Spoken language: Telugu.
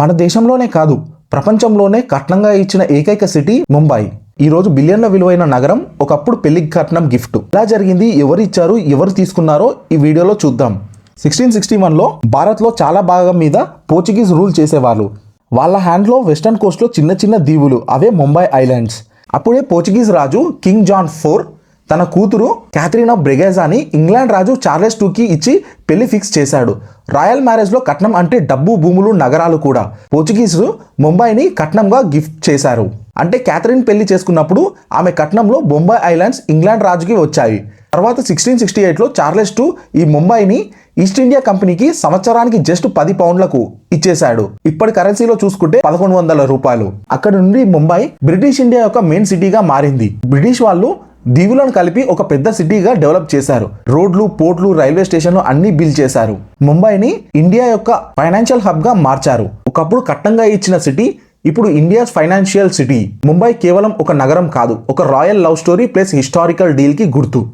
మన దేశంలోనే కాదు ప్రపంచంలోనే కట్నంగా ఇచ్చిన ఏకైక సిటీ ముంబై. ఈ రోజు బిలియన్ల విలువైన నగరం ఒకప్పుడు పెళ్ళికి కట్నం గిఫ్ట్. ఎలా జరిగింది ఎవరు ఇచ్చారు ఎవరు తీసుకున్నారో ఈ వీడియోలో చూద్దాం. సిక్స్టీన్ సిక్స్టీ వన్లో భారత్లో చాలా భాగం మీద పోర్చుగీస్ రూల్ చేసేవాళ్ళు. వాళ్ళ హ్యాండ్లో వెస్టర్న్ కోస్ట్లో చిన్న చిన్న దీవులు అవే ముంబై ఐలాండ్స్. అప్పుడే పోర్చుగీస్ రాజు కింగ్ జాన్ ఫోర్ తన కూతురు క్యాథరిన్ ఆఫ్ బ్రెగేజాని ఇంగ్లాండ్ రాజు చార్లెస్ టూకి ఇచ్చి పెళ్ళి ఫిక్స్ చేశాడు. రాయల్ మ్యారేజ్లో కట్నం అంటే డబ్బు భూములు నగరాలు కూడా. పోర్చుగీసు ముంబైని కట్నంగా గిఫ్ట్ చేశారు. అంటే క్యాథరిన్ పెళ్ళి చేసుకున్నప్పుడు ఆమె కట్నంలో బొంబాయి ఐలాండ్స్ ఇంగ్లాండ్ రాజుకి వచ్చాయి. తర్వాత సిక్స్టీన్ సిక్స్టీ ఎయిట్లో చార్లెస్ టూ ఈ ముంబైని ఈస్ట్ ఇండియా కంపెనీకి సంవత్సరానికి జస్ట్ పది పౌండ్లకు ఇచ్చేశాడు. ఇప్పటి కరెన్సీలో చూసుకుంటే పదకొండు వందల రూపాయలు. అక్కడ నుండి ముంబై బ్రిటిష్ ఇండియా యొక్క మెయిన్ సిటీగా మారింది. బ్రిటిష్ వాళ్ళు దీవులను కలిపి ఒక పెద్ద సిటీగా డెవలప్ చేశారు. రోడ్లు పోర్ట్లు రైల్వే స్టేషన్లు అన్ని బిల్డ్ చేశారు. ముంబైని ఇండియా యొక్క ఫైనాన్షియల్ హబ్గా మార్చారు. ఒకప్పుడు కట్టంగా ఇచ్చిన సిటీ ఇప్పుడు ఇండియాస్ ఫైనాన్షియల్ సిటీ. ముంబై కేవలం ఒక నగరం కాదు ఒక royal love story plus historical డీల్కి గుర్తు.